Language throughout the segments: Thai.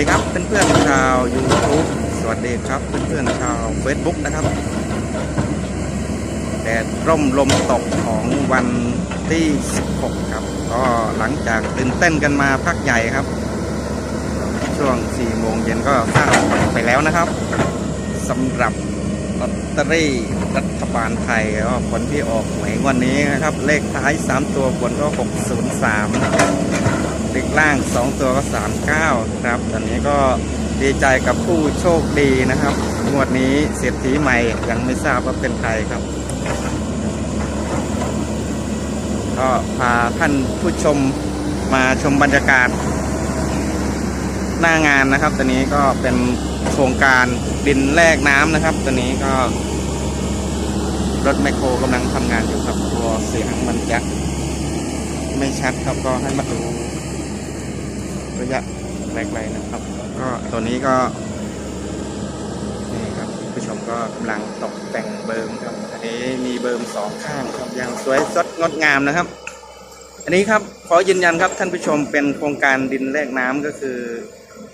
ดีครับเพื่อนๆชาว YouTube สวัสดีครับเพื่อนๆชาว Facebook นะครับแดดร่มลมตกของวันที่ 16 ครับ ก็หลังจากตื่นเต้นกันมาพักใหญ่ครับ ช่วง 4 โมงเย็นก็ทราบไปแล้วนะครับสำหรับลอตเตอรี่รัฐบาลไทยก็ผลที่ออกหวยวันนี้นะครับ เลขท้าย 3 ตัวผลก็ 603นะครับเล่าง 2 ตัวก็ 39ครับ ตอนนี้ก็ดีใจกับผู้โชคดีนะครับ งวดนี้เศรษฐีใหม่ยังไม่ทราบว่าเป็นใครครับ ก็พาท่านผู้ชมมาชมบรรยากาศ หน้างานนะครับ ตอนนี้ก็เป็นโครงการดินแลกน้ำนะครับ ตอนนี้ก็รถแมคโครกำลังทำงานอยู่ครับ ตัวเสียงมันจะไม่ชัดครับก็ให้มาดู ระยะไกลๆนะครับ ก็ตัวนี้ก็นี่ครับผู้ชมก็กำลังตกแต่งเบิร์มครับ อันนี้มีเบิร์มสองข้างครับอย่างสวยสดงดงามนะครับ อันนี้ครับขอยืนยันครับท่านผู้ชมเป็นโครงการดินแลกน้ำก็คือ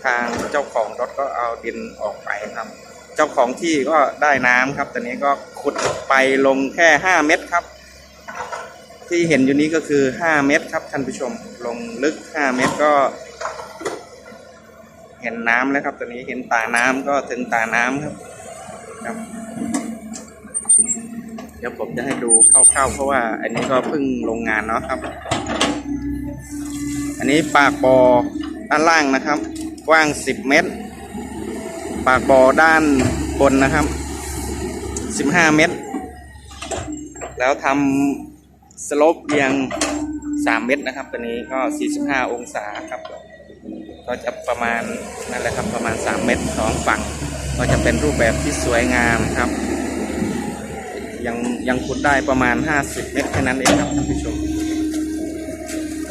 ทางเจ้าของรถก็เอาดินออกไปครับ เจ้าของที่ก็ได้น้ำครับตอนนี้ก็ขุดไปลงแค่ 5 เมตรครับที่เห็นอยู่นี้ก็คือ 5 เมตรครับท่านผู้ชม ลงลึก 5 เมตรก็ เห็นน้ำแล้วครับตอนนี้เห็นตาน้ำก็ถึงตาน้ำครับครับ เดี๋ยวผมจะให้ดูคร่าวๆเพราะว่า อันนี้ก็เพิ่งลงงานเนาะครับ อันนี้ปากบ่อด้านล่างนะครับ กว้าง 10 เมตร ปากบ่อด้านบนนะครับ 15 เมตร แล้วทำสลปเอียง 3 เมตรนะครับ ตัวนี้ก็ 45 องศาครับ ก็จะประมาณนั่นแหละครับประมาณ 3 เมตรสองฝั่ง ก็จะเป็นรูปแบบที่สวยงามครับ ยังยังขุดได้ประมาณ 50 เมตรแค่นั้นเองครับท่านผู้ชม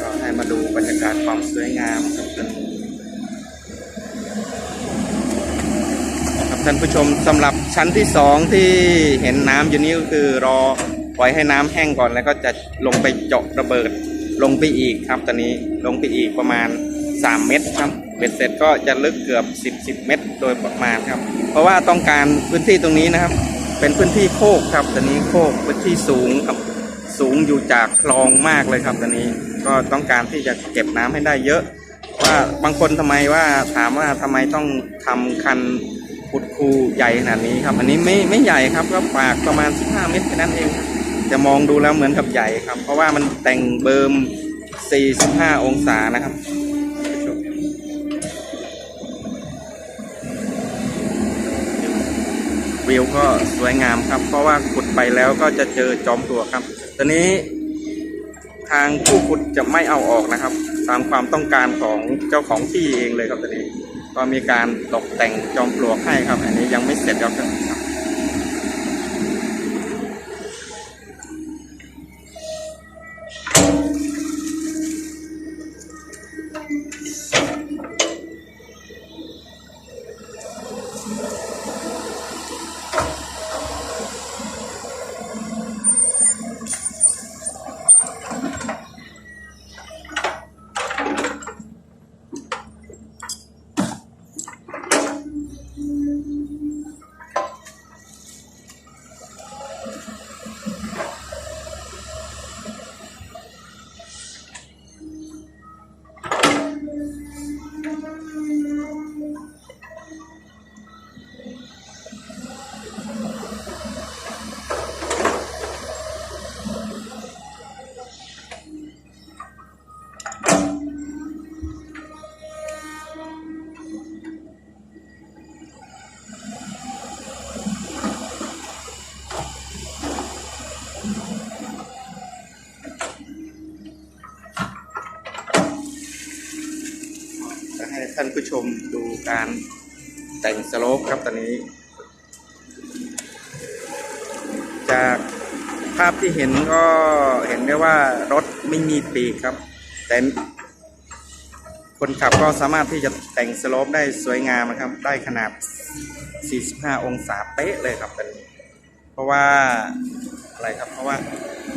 ก็ให้มาดูบรรยากาศความสวยงามครับท่านครับท่านผู้ชมสำหรับชั้นที่สองที่เห็นน้ำอยู่นี้ก็คือรอปล่อยให้น้ำแห้งก่อนแล้วก็จะลงไปเจาะระเบิดลงไปอีกครับตอนนี้ลงไปอีกประมาณ 3 เมตรครับเบ็ดเสร็จก็จะลึกเกือบ10 10 เมตร โดยประมาณครับ เพราะว่าต้องการพื้นที่ตรงนี้นะครับ เป็นพื้นที่โคกครับตอนนี้โคกพื้นที่สูงครับสูงอยู่จากคลองมากเลยครับตอนนี้ก็ต้องการที่จะเก็บน้ำให้ได้เยอะ ว่าบางคนทำไมว่าถามว่าทำไมต้องทำคันขุดคูใหญ่ขนาดนี้ครับ อันนี้ไม่ไม่ใหญ่ครับก็ปากประมาณ 15 เมตรแค่นั้นเอง จะมองดูแล้วเหมือนกับใหญ่ครับ เพราะว่ามันแต่งเบิร์ม45 องศานะครับ วิวก็สวยงามครับ เพราะว่าขุดไปแล้วก็จะเจอจอมปลวกครับ ตอนนี้ทางผู้ขุดจะไม่เอาออกนะครับ ตามความต้องการของเจ้าของที่เองเลยครับตอนนี้ ก็มีการตกแต่งจอมปลวกให้ครับ อันนี้ยังไม่เสร็จครับ ท่านผู้ชมดูการแต่งสโลปครับตอนนี้ จากภาพที่เห็นก็เห็นได้ว่ารถไม่มีปีกครับ แต่คนขับก็สามารถที่จะแต่งสโลปได้สวยงามนะครับ ได้ขนาด 45 องศาเป๊ะเลยครับตอนนี้ เพราะว่าอะไรครับเพราะว่า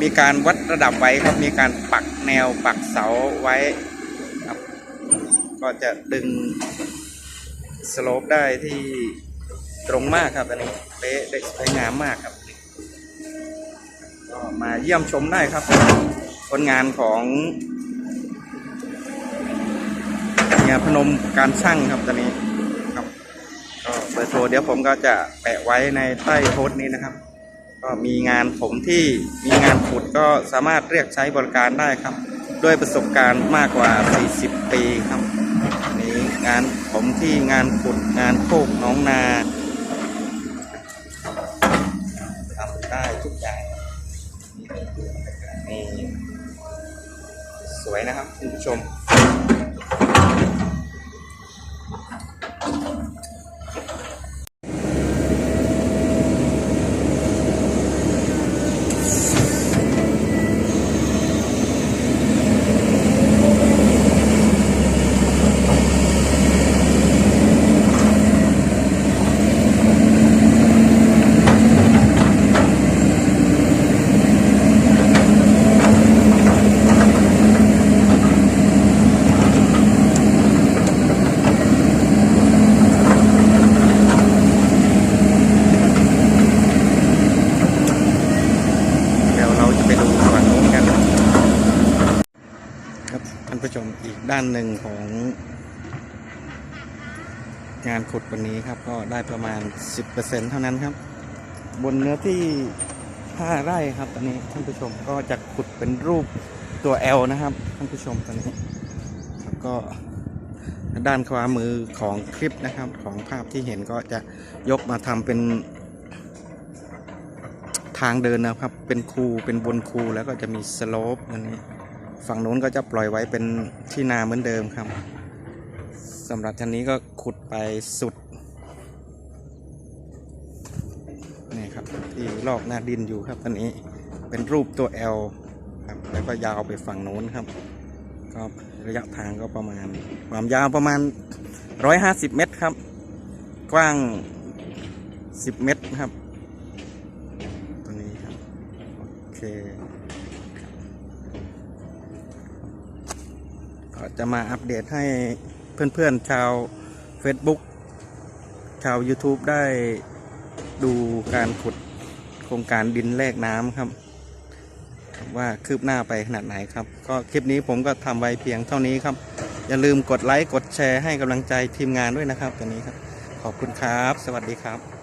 มีการวัดระดับไว้ครับมีการปักแนวปักเสาไว้ ก็จะดึงสโลปได้ที่ตรงมากครับอันนี้เป๊ะได้สวยงามมากครับก็มาเยี่ยมชมได้ครับผลงานของเฮียพนมการช่างครับตอนนี้ครับก็เบอร์โทรเดี๋ยวผมก็จะแปะไว้ในใต้โพสต์นี้นะครับ ก็มีงานผมที่มีงานขุดก็สามารถเรียกใช้บริการได้ครับ ด้วยประสบการณ์มากกว่า 40 ปีครับ งานผมที่งานขุดงานโคกน้องนาทำได้ทุกอย่างนี่สวยนะครับคุณผู้ชม เดี๋ยวเราจะไปดูฝั่งนู้นกัน ครับท่านผู้ช มอีกด้านหนึ่งของงานขุดวันนี้ครับก็ได้ประมาณ 10%เท่านั้นครับ บนเนื้อที่ 5 ไร่ครับตอนนี้ท่านผู้ชมก็จะขุดเป็นรูปตัว L นะครับท่านผู้ชมตอนนี้ครับก็ด้านขวามือของคลิปนะครับของภาพที่เห็นก็จะยกมาทำเป็นทางเดินนะครับ เป็นคูเป็นบนคูแล้วก็จะมีสโลปอันนี้ ฝั่งโน้นก็จะปล่อยไว้เป็นที่นาเหมือนเดิมครับสำหรับท่านนี้ก็ขุดไปสุดนี่ครับที่ลอกหน้าดินอยู่ครับตอนนี้เป็นรูปตัว L ครับแล้วก็ยาวไปฝั่งโน้นครับก็ระยะทางก็ประมาณ ความยาวประมาณ 150 เมตรครับ กว้าง 10 เมตรครับ ตัวนี้ครับ โอเค ก็จะมาอัปเดตให้เพื่อนๆชาว Facebook ชาว YouTube ได้ดูการขุดโครงการดินแลกน้ำครับ ว่าคืบหน้าไปขนาดไหนครับ ก็คลิปนี้ผมก็ทำไว้เพียงเท่านี้ครับ อย่าลืมกดไลค์ กดแชร์ให้กำลังใจทีมงานด้วยนะครับตัวนี้ครับ ขอบคุณครับ สวัสดีครับ